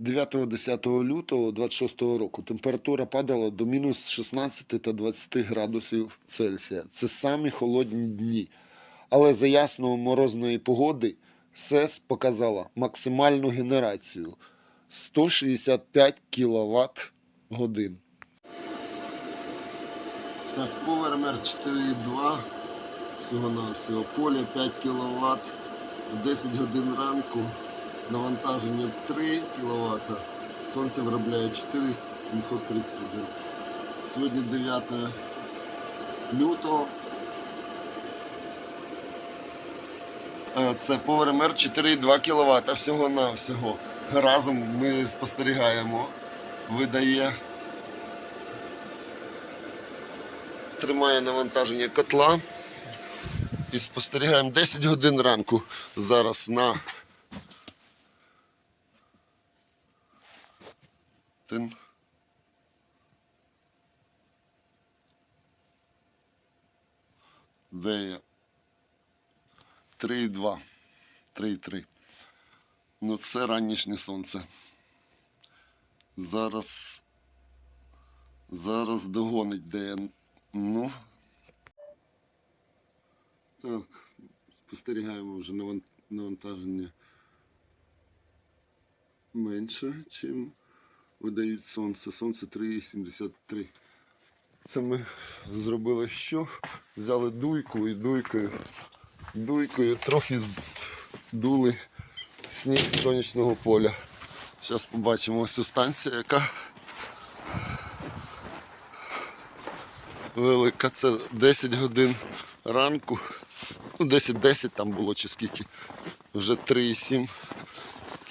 9-10 лютого 26 року температура падала до мінус 16 та 20 градусів Цельсія. Це самі холодні дні. Але за ясної морозної погоди СЕС показала максимальну генерацію 165 кВт годин. Так, PowerMR 4.2 всього на всього поле 5 кВт, 10 годин ранку, навантаження 3 кВт, сонце виробляє 4 731. Сьогодні 9 лютого. Е, Це PowerMR 4,2 кВт всього на всього. Разом ми спостерігаємо, видає тримає навантаження котла і спостерігаємо 10 годин ранку зараз на Тин. Де є? 3,2. 3,3. Ну це ранішнє сонце. Зараз. Зараз догонить де. Ну. Так. Спостерігаємо вже навантаження менше, чим видають сонце. Сонце 3,73. Це ми зробили що? Взяли дуйку і дуйкою. Дуйкою трохи здули сніг сонячного поля. Зараз побачимо ось цю станція, яка велика. Це 10 годин ранку. Ну, 10-10 там було чи скільки. Вже 3,7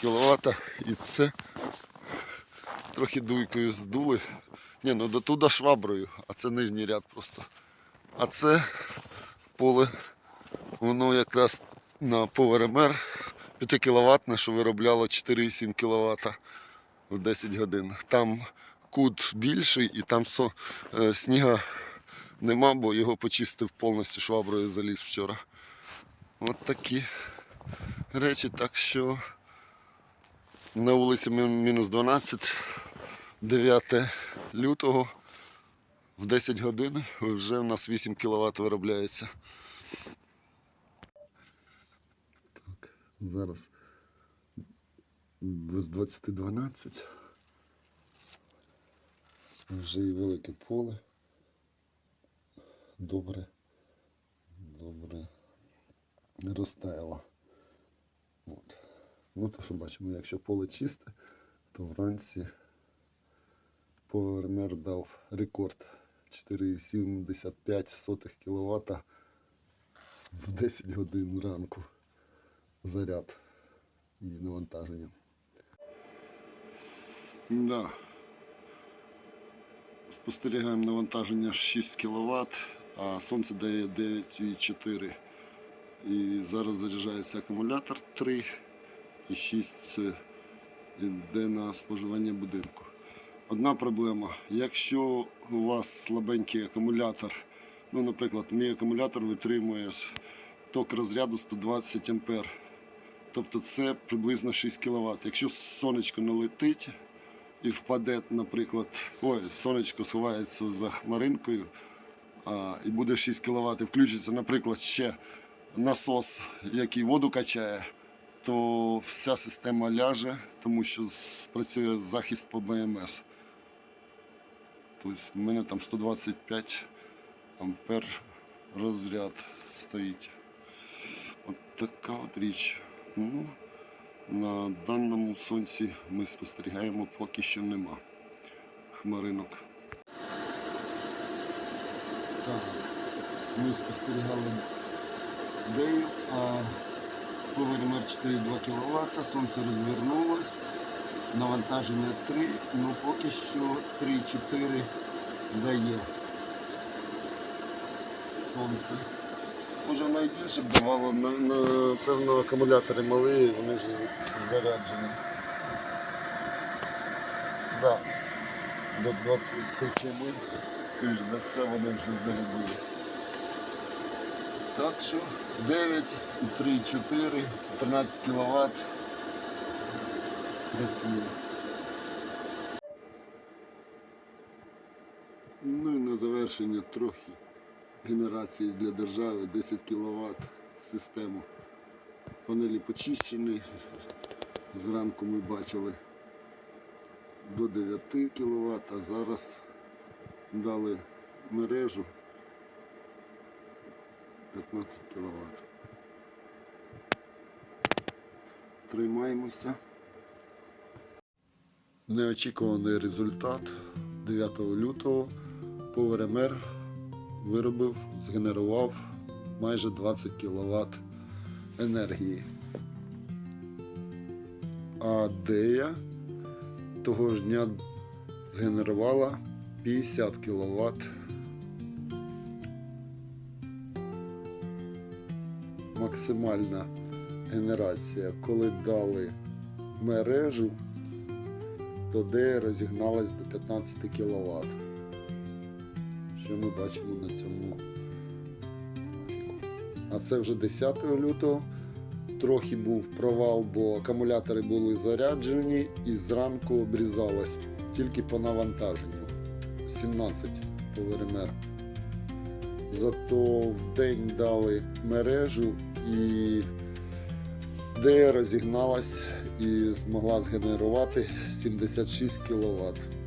кВт. І це трохи дуйкою здули. Ні, ну до туди шваброю, а це нижній ряд просто. А це поле, воно якраз на PowerMR 5 кВт, що виробляло 4,7 кВт в 10 годин. Там кут більший і там со, е, сніга нема, бо його почистив повністю шваброю заліз вчора. От такі речі, так що на вулиці мінус 12, 9 лютого в 10 годин вже в нас 8 кВт виробляється. Так, зараз без 20.12. Вже і велике поле. Добре. Добре. Розтаяло. От. Ну то що бачимо, якщо поле чисте, то вранці PowerMR дав рекорд 4,75 кВт в 10 годин ранку заряд і навантаження. Да. Спостерігаємо навантаження 6 кВт, а сонце дає 9,4. І зараз заряджається акумулятор 3 і 6 це йде на споживання будинку. Одна проблема. Якщо у вас слабенький акумулятор, ну, наприклад, мій акумулятор витримує ток розряду 120 А. Тобто це приблизно 6 кВт. Якщо сонечко налетить і впаде, наприклад, ой, сонечко сховається за хмаринкою а, і буде 6 кВт, і включиться, наприклад, ще насос, який воду качає, то вся система ляже, тому що спрацює захист по БМС. Тобто в мене там 125 ампер розряд стоїть. От така от річ. Ну, на даному сонці ми спостерігаємо поки що нема хмаринок. Так, ми спостерігали дею, а повермер 4,2 кВт, сонце розвернулось, навантаження 3, ну поки що 3-4 дає сонце. Може найбільше б давало, на, на, певно акумулятори малі, вони ж заряджені. Да. До 27, скоріш за все, вони вже зарядилися. Так що 9, 3, 4, 13 кВт працює. Ну і на завершення трохи генерації для держави 10 кВт систему. Панелі почищені. Зранку ми бачили до 9 кВт, а зараз дали мережу 15 кВт. Тримаємося. Неочікуваний результат 9 лютого PowerMR виробив, згенерував майже 20 кВт енергії. А Дея того ж дня згенерувала 50 кВт. Максимальна генерація, коли дали мережу, Дея розігналась до 15 кВт. Що ми бачимо на цьому графіку. А це вже 10 лютого. Трохи був провал, бо акумулятори були заряджені і зранку обрізалось тільки по навантаженню 17 по ВРМР. Зато в день дали мережу і де розігналась і змогла згенерувати 76 кВт.